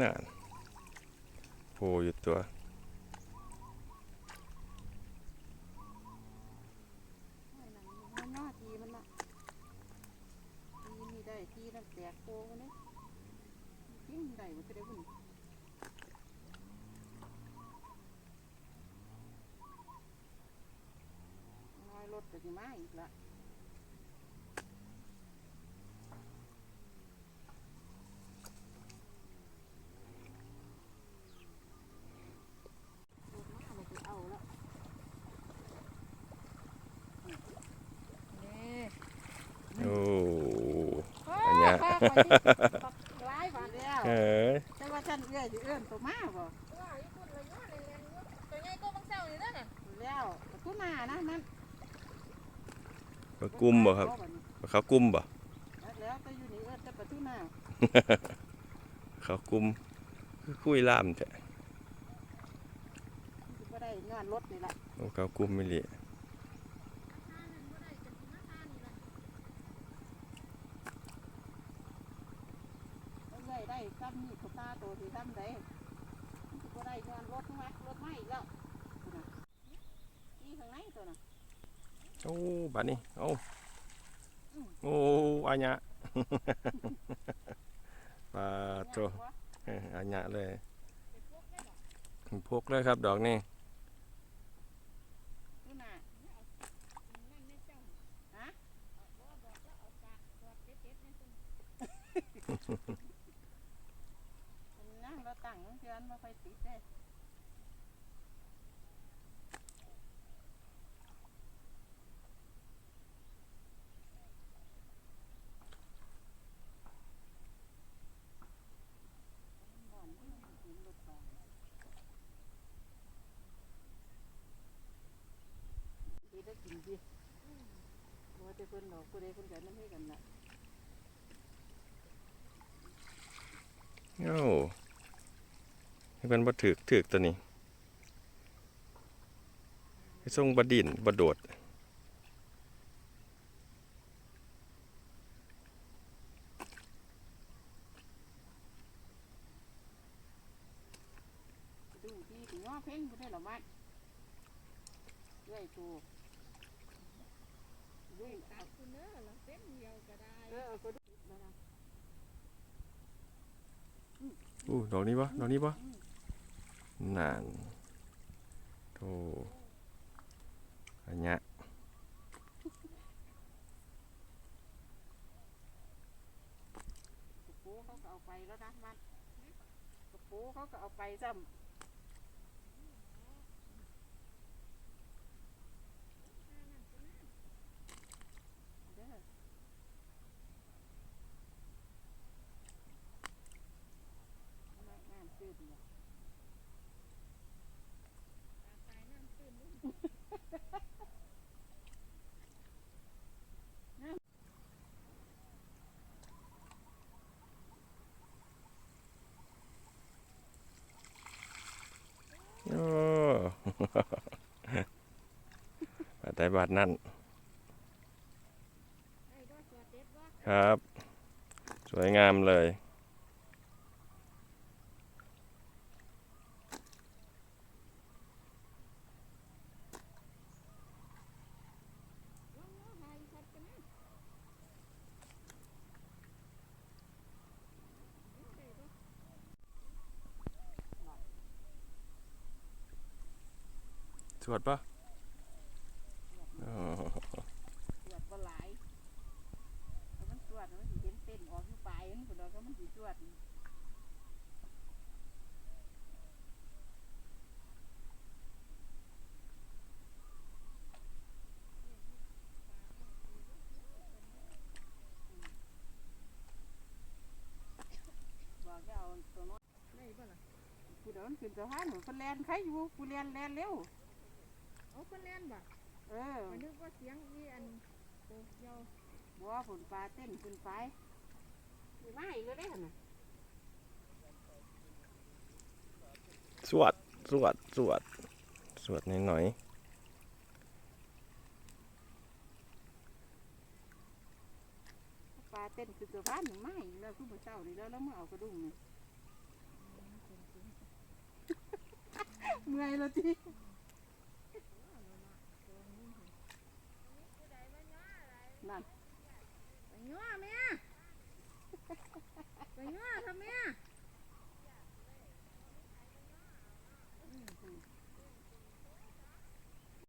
นั่นโผล่อยู่ตัวไม่นั่นมันหน้าทีมันละทีนี่ได้ทีนั่นแตกโกกันเนี่ยจริงได้มันก็ได้บุญน้อยรถก็จะมาอีกละรถมาเราไปเอาแล้ว นี่ โอ้ โอ้ อันเนี้ย ข้าไปที่บัก ร้ายบาดแล้วเอ้ยแต่ว่าฉันเอื้อยสิเอื้อนตัวมาบ่ว่าอีปุ่นเลยว่าเล่นๆอยู่ตัวใหญ่ก็บางเช้านี่เด้อน่ะแล้วตัวมานะมันปลากุ้มบ่ครับปลาขาวกุ้มบ่แล้วก็อยู่นี่เอื้อนแต่ปลาทูน่าขาวกุ้มคือคุยล่ามจ้ะสิบ่ได้งานรถนี่ล่ะโอ้ขาวกุ้มไม่เละ เอื้อย ได้ซ้ำนี่ตัวตาโตสิซ้ำได้สิบ่ได้งานรถมารถมาอีกแล้วนี่ข้างในตัวน่ะโอ้บัดนี้โอ้โอ้อันยะปาโตเอ้ยอันยะเลยพกเลยครับดอกนี่นั่งเราตั้งเพื่ อนมาไฟติดเด้ดีได้กินดิว่าแต่เพิ่นดอกผู้ใดเพิ่นก็นำให้กันน่ะโอ้ ให้มันบ่ถึกถึกตัวนี้ให้ทรงบดินบโดดดูที่ถึงว่าเพ่งบ่ได้หรอมันเรื่อยตูดูตัดคุณเด้อละเส้นเดียวก็ได้เออก็ดูแล้วนะอู้ดอกนี้ปะดอกนี้ปะ นานโธ่อันเนี้ยกระปูเขาก็เอาไปแล้วนะมันกระปูเขาก็เอาไปซ้ำเด้อน้ำน้ำตื้นเนี่ย ตายน้ำตื้นลูก โอ้ บาดใดบาทนั่นครับ สวยงามเลย ลองเอาหายชัดกันนะได้บ่ สวดปะโอ้ตรวจบ่หลายแล้วมันตรวจมันสิเห็นเต้นออกอยู่ปลายมันพุ่นดอกก็มันสิตรวจบอกจะเอาตัวน้อยได้บ่ล่ะกูเดินขึ้นสะพานหนูคนแลนใครอยู่กูแลนแลนเร็ว เอาคนแล่นบ่เออข้อยนึกว่าเสียงอีอันโตเกียวบัวผลปลาเต้นขึ้นไปมีมาอีกแล้วเด้หั่นน่ะสวดสวดสวดสวดหน่อยปลาเต้นขึ้นสะพานหนูมาอีกแล้วคือเมื่อเช้านี่แล้วแล้วมาเอากระดุมนี่เมื่อยแล้วจี นั่นไปง้อแม่ไปง้อทำแม่